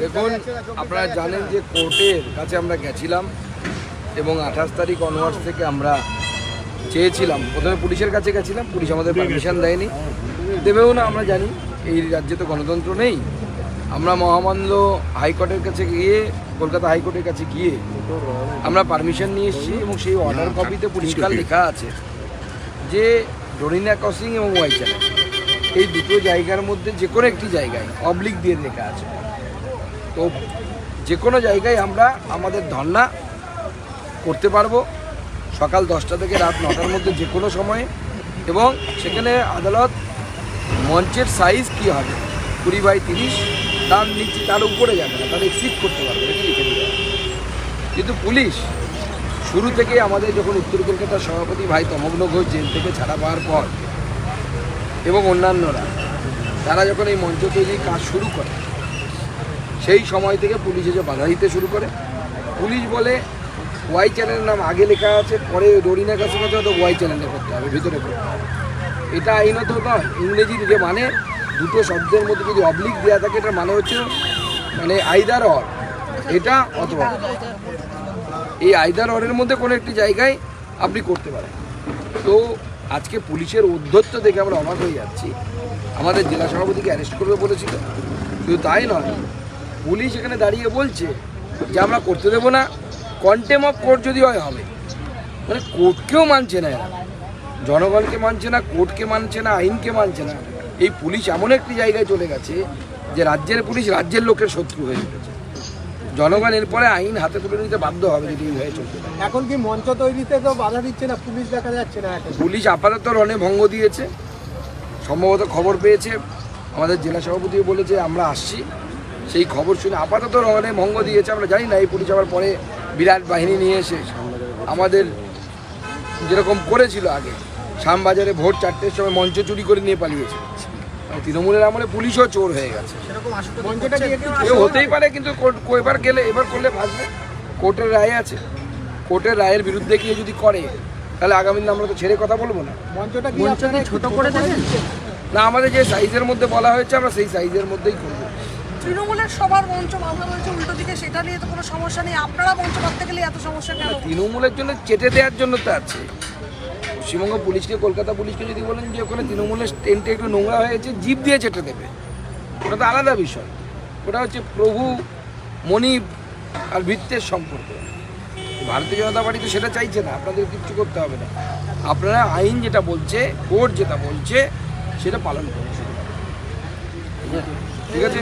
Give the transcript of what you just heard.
দেখুন আপনারা জানেন যে কোর্টের কাছে আমরা গেছিলাম এবং আঠাশ তারিখ অনওয়ার্স থেকে আমরা চেয়েছিলাম। প্রথমে পুলিশের কাছে গেছিলাম পুলিশ আমাদের পারমিশন দেয়নি। দেবেও না আমরা জানি এই রাজ্যে তো গণতন্ত্র নেই। আমরা মহামান্য হাইকোর্টের কাছে গিয়ে কলকাতা হাইকোর্টের কাছে গিয়ে আমরা পারমিশন নিয়ে এসেছি এবং সেই অর্ডার কপিতে পরিষ্কার লেখা আছে যে ডোরিনা ক্রসিং এবং ওয়াই চ্যানেল এই দুটো জায়গার মধ্যে যে কোনো একটি জায়গায় অবলিক দিয়ে লেখা আছে তো যে কোনো জায়গায় আমরা আমাদের ধর্না করতে পারব সকাল দশটা থেকে রাত নটার মধ্যে যে কোনো সময়ে এবং সেখানে আদালত মঞ্চের সাইজ কী হবে কুড়ি বাই তিরিশ তার নিচে তার উপরে যাবে না তার এক্সিট করতে পারবে, এটা লিখে আছে। কিন্তু পুলিশ শুরু থেকে আমাদের যখন উত্তর কলকাতার সভাপতি ভাই তমগ্ন ঘোষ জেল থেকে ছাড়া পাওয়ার পর এবং অন্যান্যরা, তারা যখন এই মঞ্চ তৈরির কাজ শুরু করে, সেই সময় থেকে পুলিশ এসে বাধা দিতে শুরু করে। পুলিশ বলে, ওয়াই চ্যানেলের নাম আগে লেখা আছে, পরে ডরিনা কাছে কথা তো ওয়াই চ্যানেলে করতে হবে, ভিতরে করতে হবে। এটা আইনত নয়, ইংরেজির যে মানে দুটো শব্দের মধ্যে যদি অবলিক দেওয়া থাকে এটা মানে হচ্ছে মানে আইদার অর এটা অথবা এই আইদার অরের মধ্যে কোনো একটি জায়গায় আপনি করতে পারেন। তো আজকে পুলিশের উদ্ধত্ত দেখে আমরা অবাক হয়ে যাচ্ছি। আমাদের জেলা সভাপতিকে অ্যারেস্ট করবে বলেছিল। শুধু তাই নয়, পুলিশ এখানে দাঁড়িয়ে বলছে যে আমরা করতে দেবো না কন্টেম অফ কোর্ট যদি হয় হবে। মানে কোর্টকেও মানছে না এরা। জনগণকে মানছে না, কোর্টকে মানছে না, আইনকে মানছে না। এই পুলিশ এমন একটি জায়গায় চলে গেছে যে রাজ্যের পুলিশ রাজ্যের লোকের শত্রু হয়ে উঠেছে। জনগণ এরপরে আইন হাতে তুলে নিতে বাধ্য হবে যদি এই হয়ে চলতে থাকে। এখন কি মঞ্চ তৈরিতে তো বাধা দিচ্ছে না? পুলিশ দেখা যাচ্ছে না এখন। পুলিশ আপাতত রণে ভঙ্গ দিয়েছে। সম্ভবত খবর পেয়েছে আমাদের জেলা সভাপতিও বলেছে আমরা আসছি। সেই খবর শুনে আপাতত রণে ভঙ্গ দিয়েছে। আমরা জানি না এই পুলিশ আবার পরে বিরাট বাহিনী নিয়ে এসে আমাদের যেরকম করেছিল আগে শ্যামবাজারে ভোর চারটের সময় মঞ্চ চুরি করে নিয়ে পালিয়েছে। তৃণমূলের আমলে পুলিশও চোর হয়ে গেছে। এ হতেই পারে কিন্তু কোর্ট এবার গেলে এবার করলে ভাসবে। কোর্টের রায় আছে। কোর্টের রায়ের বিরুদ্ধে গিয়ে যদি করে তাহলে আগামী দিন আমরা তো ছেড়ে কথা বলব না। ছোট করে দেবেন? না আমাদের যে সাইজের মধ্যে বলা হয়েছে আমরা সেই সাইজের মধ্যেই করব। তৃণমূলের সবার মঞ্চ বাধা রয়েছে উল্টো দিকে সেটা নিয়ে তো কোনো সমস্যা নেই। আপনারা মঞ্চ করতে গেলে এত সমস্যা কেন? তৃণমূলের জন্য চেটে দেওয়ার জন্য তো আছে। পশ্চিমবঙ্গ পুলিশকে, কলকাতা পুলিশকে যদি বলেন যে ওখানে তৃণমূলের টেন্টে একটু নোংরা হয়েছে, জিপ দিয়ে চেটে দেবে। ওটা তো আলাদা বিষয়। ওটা হচ্ছে প্রভু মনিব আর বৃত্তের সম্পর্ক। ভারতীয় জনতা পার্টি তো সেটা চাইছে না, আপনাদের কিচ্ছু করতে হবে না। আপনারা আইন যেটা বলছে, কোর্ট যেটা বলছে, সেটা পালন করুন। ঠিক আছে?